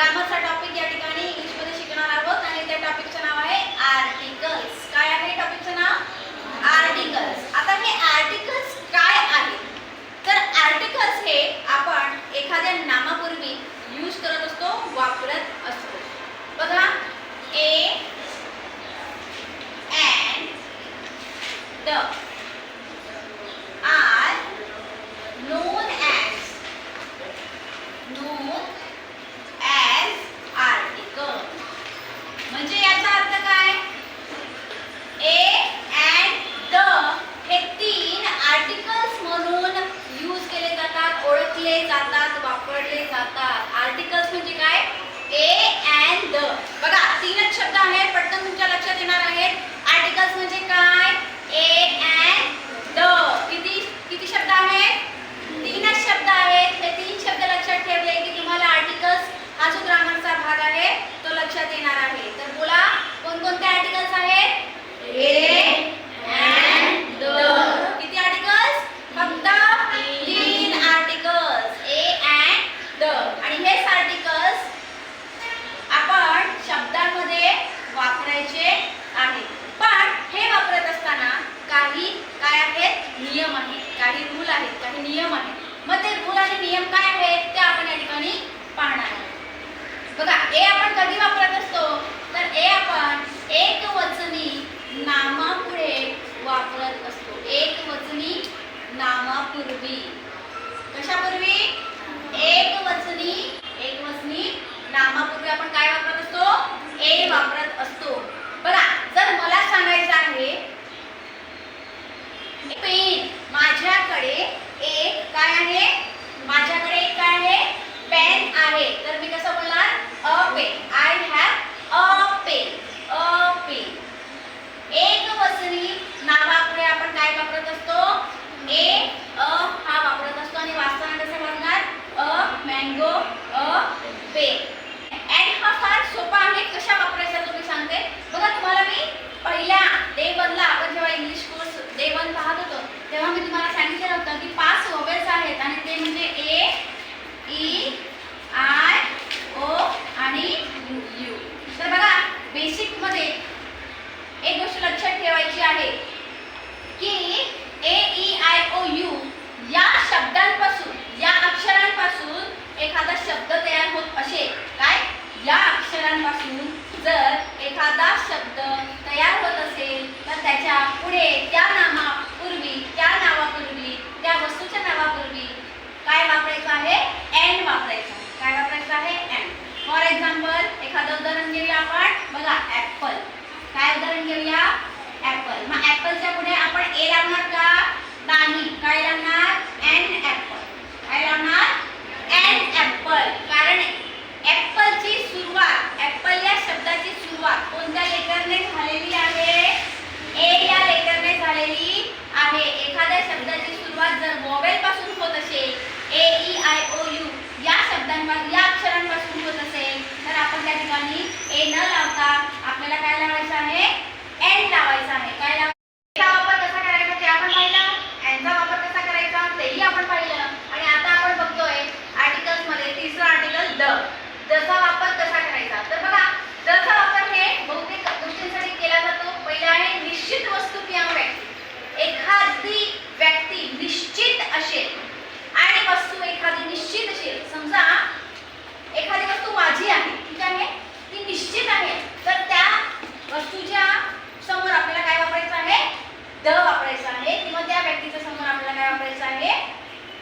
Grammar म्हणजे नियम काय आहेत ते आपण या ठिकाणी पाहणार आहोत. बघा ए आपण कधी वापरत असतो? तर ए आपण एक वचनी नामापुढे वापरत असतो. एक वचनी नामापूर्वी. कशापूर्वी? एक वचनी बघा ऍपल काय उदाहरण घेऊया? ऍपल मग ॲपलच्या पुढे आपण ए लावणार का? नाही. काय लावणार? एन ऍपल काय लावणार? एन ऍपल कारण ऍपलची सुरुवात ॲपल या शब्दाची सुरुवात कोणत्या लेकरने झालेली आहे? ए या लेटरने झालेली आहे. एखाद्या शब्दाची सुरुवात जर मोबाईल पासून होत असेल A E I O U या शब्दांवर या अक्षरांपासून होत असेल तर आपण त्या ठिकाणी ए न लावता आपल्याला काय लागेल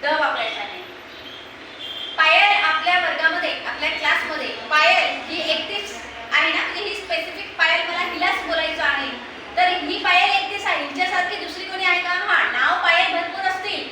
द वापरायचा नाही पायल आपल्या वर्गामध्ये आपल्या क्लासमध्ये पायल ही एकटीच आहे ना? म्हणजे ही स्पेसिफिक पायल मला हिलाच बोलायचं आहे. तर ही पायल एकटीच आहे. हिच्यासारखी दुसरी कोणी आहे का? हां नाव पायल भरपूर असतील.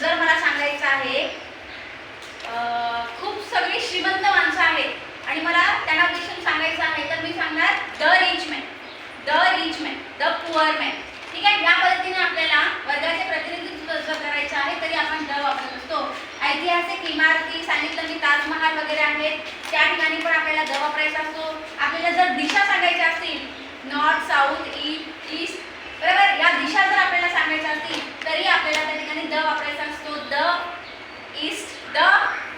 जर मला सांगायचं आहे खूप सगळी श्रीमंत माणसं आहेत आणि मला त्यांना उद्देशून सांगायचं आहे तर मी सांगणार the rich man the rich man the poor man ठीक आहे? या पद्धतीने आपल्याला वर्गाचे प्रतिनिधित्व जर करायचं आहे तरी आपण द वापरत असतो ऐतिहासिक इमारती सांगितलं मी ताजमहाल वगैरे आहेत. त्या ठिकाणी पण आपल्याला द वापरायचा असतो. आपल्याला जर दिशा सांगायच्या असतील नॉर्थ साऊथ ईस्ट ईस्ट बरोबर? या दिशा जर आपल्याला सांगायच्या असतील तरी आपल्याला त्या ठिकाणी द वापरायचा असतो. द ईस्ट द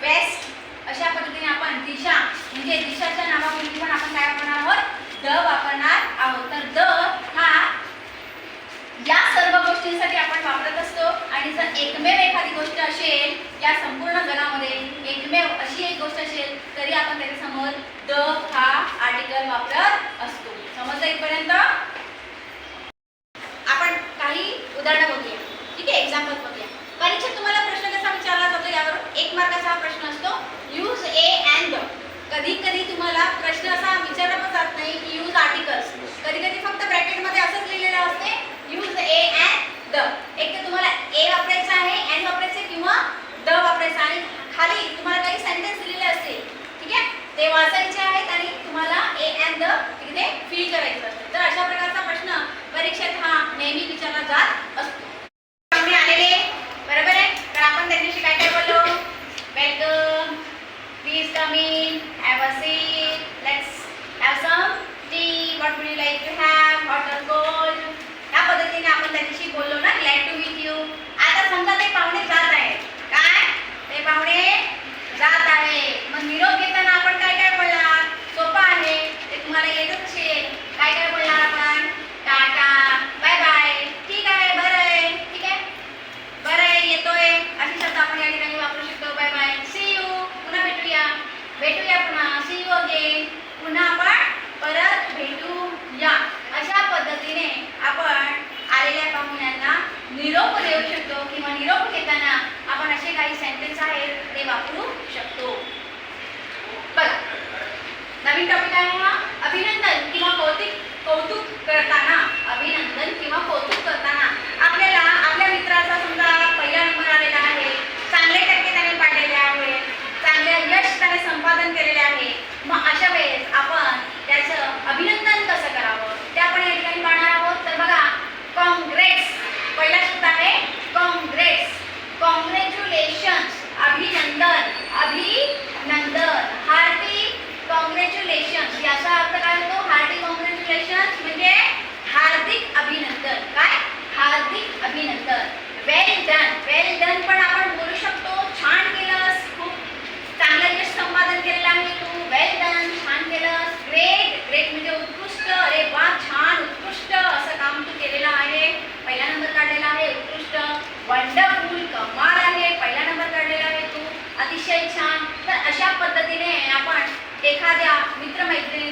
वेस्ट अशा पद्धतीने आपण दिशा म्हणजे दिशाच्या नावापूर्वी पण आपण काय वापरणार आहोत? द वापरणार आहोत. तर द हा या सर्व गोष्टींसाठी आपण वापरत असतो. आणि जर एकमेव एखादी गोष्ट असेल या संपूर्ण गणामध्ये एकमेव अशी एक गोष्ट असेल तरी आपण त्याच्यासमोर द हा आर्टिकल वापरत असतो समजलं इथपर्यंत आपण काही उदाहरणं बघूया ठीक आहे एक्झाम्पल बघूया परीक्षेत तुम्हाला प्रश्न कसा विचारला जातो यावरून एक मार्काचा हा प्रश्न असतो यूज ए अँड द कधी कधी तुम्हाला प्रश्न असा विचारला पण जात नाही की यूज आर्टिकल्स कधी कधी फक्त ब्रॅकेटमध्ये असंच लिहिलेलं असते यूज ए अँड द एक तर तुम्हाला ए वापरायचं आहे अँड वापरायचं किंवा द वापरायचं आणि खाली तुम्हाला काही सेंटेन्स दिलेले असतील ठीक आहे ते वाचायचे आहेत आणि तुम्हाला ए अँड द तिथे फिल करायचं असतं तर अशा प्रकारचा प्रश्न परीक्षेत हा नेहमी विचारला जात असतो पाहुणे आलेले बरोबर आहे तर आपण त्यांच्याशी काय काय बोललो welcome please come in have a seat let's have some tea what would you like to have hot और कोल्ड या पद्धतीने आपण त्यांच्याशी बोललो ना ग्लॅड टू मीट यू आता समजा ते पाहुणे जात आहेत काय ते पाहुणे जात आहे मग निरोप घेताना आपण काय काय बोलणार सोपं आहे ते तुम्हाला येतच असेल काय काय बोलणार आपण टाटा बाय बाय ठीक आहे बरं आहे ठीक आहे बरं आहे येतोय असे शब्द आपण या ठिकाणी वापरू शकतो बाय बाय सी यू पुन्हा भेटूया भेटूया पुन्हा सी यू अगेन पुन्हा आपण परत भेटूया. अशा पद्धतीने आपण आलेल्या पाहुण्यांना निरोप देऊ शकतो किंवा निरोप घेताना आपण असे काही सेंटेन्स आहेत ते वापरू शकतो. बघा. नवीन टॉपिक आहे हा अभिनंदन किंवा तर अशा